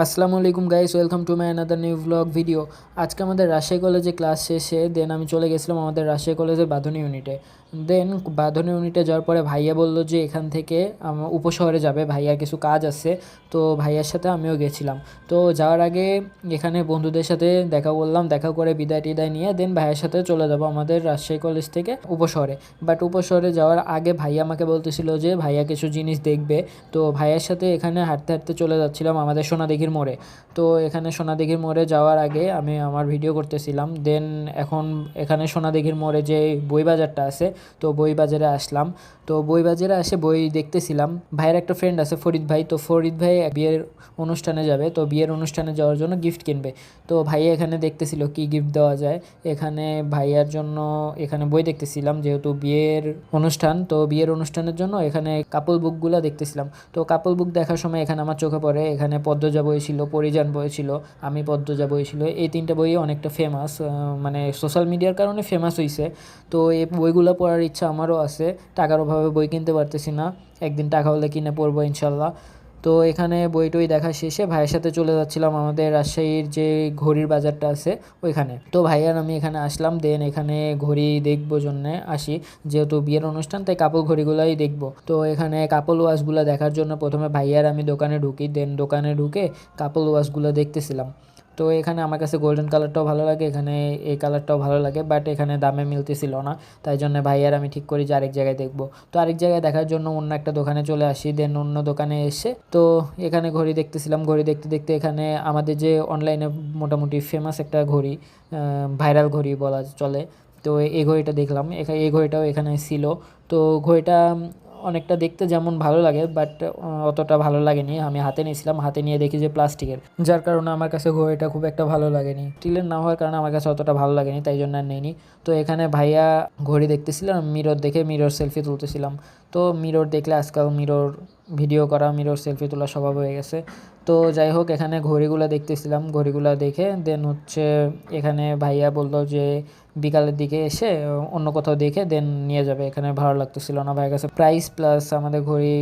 আসসালামু আলাইকুম guys welcome to my another new blog video আজকে আমাদের রাজশাহী কলেজে ক্লাস শেষে দেন আমি চলে গেছিলাম আমাদের রাজশাহী কলেজের বাঁধনি ইউনিটে দেন বাঁধনি ইউনিটে যাওয়ার পরে ভাইয়া বলল যে এখান থেকে উপশহরে যাবে, ভাইয়ার কিছু কাজ আছে, তো ভাইয়ার সাথে আমিও গেছিলাম। তো যাওয়ার আগে এখানে বন্ধুদের সাথে দেখা করলাম, দেখা করে বিদায় টিদায় নিয়ে দেন ভাইয়ের সাথে চলে যাব আমাদের রাজশাহী কলেজ থেকে উপশহরে। বাট উপশহরে যাওয়ার আগে ভাইয়া আমাকে বলতেছিল যে ভাইয়া কিছু জিনিস দেখবে, তো ভাইয়ার সাথে এখানে হাঁটতে হাঁটতে চলে যাচ্ছিলাম আমাদের সোনাদিঘির মোড়ে। তো এখানে সোনাদিঘির মোড়ে যাওয়ার আগে আমি আমার ভিডিও করতেছিলাম। দেন এখন এখানে সোনাদিঘির মোড়ে যে বই বাজারটা আছে, তো বই বাজারে আসলাম। তো বই বাজারে এসে বই দেখতেছিলাম। ভাইয়ের একটা ফ্রেন্ড আছে, ফরিদ ভাই। তো ফরিদ ভাই বিয়ের অনুষ্ঠানে যাবে, তো বিয়ের অনুষ্ঠানে যাওয়ার জন্য গিফট কিনবে। তো ভাইয়া এখানে দেখতেছিল কি গিফট দেওয়া যায়। এখানে ভাইয়ার জন্য এখানে বই দেখতেছিলাম, যেহেতু বিয়ের অনুষ্ঠান। তো বিয়ের অনুষ্ঠানের জন্য এখানে কাপল বুকগুলো দেখতেছিলাম। তো কাপল বুক দেখার সময় এখানে আমার চোখে পড়ে, এখানে পদ্ম পদ্মজা বই ছিল পরিজান বই ছিল, আমি পদ্মজা বই ছিল, এই তিনটা বই অনেকটা ফেমাস মানে সোশ্যাল মিডিয়ার কারণে ফেমাস হয়েছে তো এই বইগুলো পড়ার ইচ্ছা আমারও আছে, টাকার অভাবে বই কিনতে পারতেছি না, একদিন টাকা হলে কিনে পড়ব ইনশাল্লাহ। তো এখানে বই টই দেখা শেষে ভাইয়ের সাথে চলে যাচ্ছিলাম আমাদের রাজশাহীর যে ঘড়ির বাজারটা আছে ওইখানে। তো ভাইয়ার আমি এখানে আসলাম দেন এখানে ঘড়ি দেখব জন্যে আসি। যেহেতু বিয়ের অনুষ্ঠান, তাই কাপড় ঘড়িগুলোই দেখব। তো এখানে কাপল ওয়াশগুলো দেখার জন্য প্রথমে ভাইয়ার আমি দোকানে ঢুকি দেন দোকানে ঢুকে কাপল ওয়াশগুলো দেখতেছিলাম। তো এখানে আমার কাছে গোল্ডেন কালারটাও ভালো লাগে, এখানে এই কালারটাও ভালো লাগে বাট এখানে দামে মিলতেছিল না। তাই জন্য ভাইয়ার আমি ঠিক করি যে আরেক জায়গায় দেখব। তো আরেক জায়গায় দেখার জন্য অন্য একটা দোকানে চলে আসি দেন অন্য দোকানে এসে তো এখানে ঘড়ি দেখতেছিলাম। ঘড়ি দেখতে দেখতে এখানে আমাদের যে অনলাইনে মোটামুটি ফেমাস একটা ঘড়ি ভাইরাল ঘড়ি বলা চলে, তো এই ঘড়িটা দেখলাম। এখা- এই ঘড়িটাও এখানে ছিল। তো ঘড়িটা অনেকটা দেখতে যেমন ভালো লাগে বাট অতটা ভালো লাগেনি। আমি হাতে নিয়েছিলাম, হাতে নিয়ে দেখি যে প্লাস্টিকের। যার কারণে আমার কাছে ঘড়িটা খুব একটা ভালো লাগেনি। স্টিলের না হওয়ার কারণে আমার কাছে অতটা ভালো লাগেনি, তাই জন্য আর নেইনি। তো এখানে ভাইয়া ঘড়ি দেখতেছিলাম মিরর দেখে মিরর সেলফি তুলতেছিলাম। তো মিরর দেখলে আজকাল মিরর ভিডিও করা মিরর সেলফি তোলা স্বভাব হয়ে গেছে। তো যাই হোক, এখানে ঘড়িগুলো দেখতেছিলাম, ঘড়িগুলো দেখে দেন হচ্ছে এখানে ভাইয়া বলল যে বিকালের দিকে এসে অন্য কোথাও দেখে দেন নিয়ে যাবে। এখানে ভালো লাগতেছিল না ভাইয়ের কাছে। প্রাইস প্লাস আমাদের ঘড়ি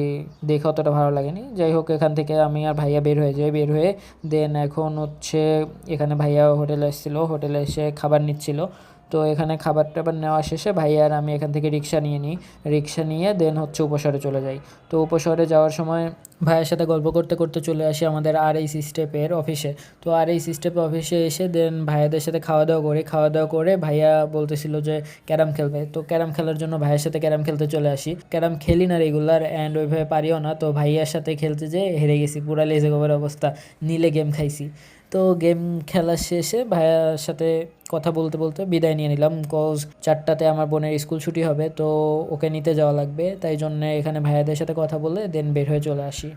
দেখে অতটা ভালো লাগেনি। যাই হোক, এখান থেকে আমি আর ভাইয়া বের হয়ে যাই। বের হয়ে দেন এখন হচ্ছে এখানে ভাইয়া হোটেলে এসেছিল। হোটেলে এসে খাবার নিচ্ছিল। তো এখানে খাবার টাবার নেওয়া শেষে ভাইয়া আর আমি এখান থেকে রিক্সা নিয়ে নিই। রিক্সা নিয়ে দেন হচ্ছে উপশহরে চলে যাই। তো উপশহরে যাওয়ার সময় ভাইয়ের সাথে গল্প করতে করতে চলে আসি আমাদের আর এই স্টেপের অফিসে তো আর এই স্টেপের অফিসে এসে দেন ভাইয়াদের সাথে খাওয়া দাওয়া করি। খাওয়া দাওয়া করে ভাইয়া বলতেছিল যে ক্যারাম খেলবে। তো ক্যারাম খেলার জন্য ভাইয়ের সাথে ক্যারাম খেলতে চলে আসি। ক্যারাম খেলি না রেগুলার অ্যান্ড ওইভাবে পারিও না। তো ভাইয়ার সাথে খেলতে যেয়ে হেরে গেছি। পুরা লেজে গোবর অবস্থা। নীলে গেম খাইছি। তো গেম খেলা শেষে ভাইয়ার সাথে কথা বলতে বলতে বিদায় নিয়ে নিলাম। কজ চারটাতে আমার বোনের স্কুল ছুটি হবে, তো ওকে নিতে যাওয়া লাগবে। তাই জন্য এখানে ভাইয়াদের সাথে কথা বলে দেন বের হয়ে চলে আসি।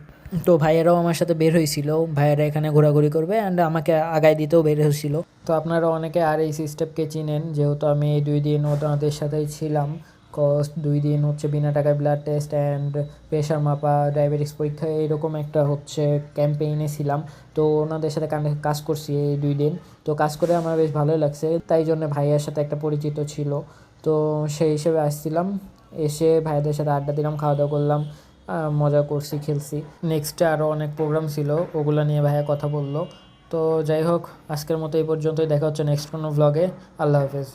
তো ভাইয়েরাও আমার সাথে বের হয়েছিল। ভাইয়েরা এখানে ঘোরাঘুরি করবে অ্যান্ড আমাকে আগায় দিতেও বের হয়েছিল। তো আপনারা অনেকে আর এই সিস্টেমকে চিনেন, যেহেতু আমি এই দুই দিন ওনাদের সাথেই ছিলাম। কজ দুই দিন হচ্ছে বিনা টাকায় ব্লাড টেস্ট অ্যান্ড প্রেশার মাপা ডায়াবেটিক্স পরীক্ষা, এরকম একটা হচ্ছে ক্যাম্পেইনে ছিলাম। তো ওনাদের সাথে কাজ করছি এই দুই দিন। তো কাজ করে আমার বেশ ভালোই লাগছে। তাই জন্য ভাইয়ার সাথে একটা পরিচিত ছিল। তো সেই হিসেবে আসছিলাম। এসে ভাইয়াদের সাথে আড্ডা দিলাম খাওয়া দাওয়া করলাম মজা করছি, খেলছি। নেক্সটে আরও অনেক প্রোগ্রাম ছিল, ওগুলো নিয়ে ভাইয়া কথা বলল। তো যাই হোক, আজকের মতো এই পর্যন্তই। দেখা হচ্ছে নেক্সট কোনো ভ্লগে আল্লাহ হাফেজ।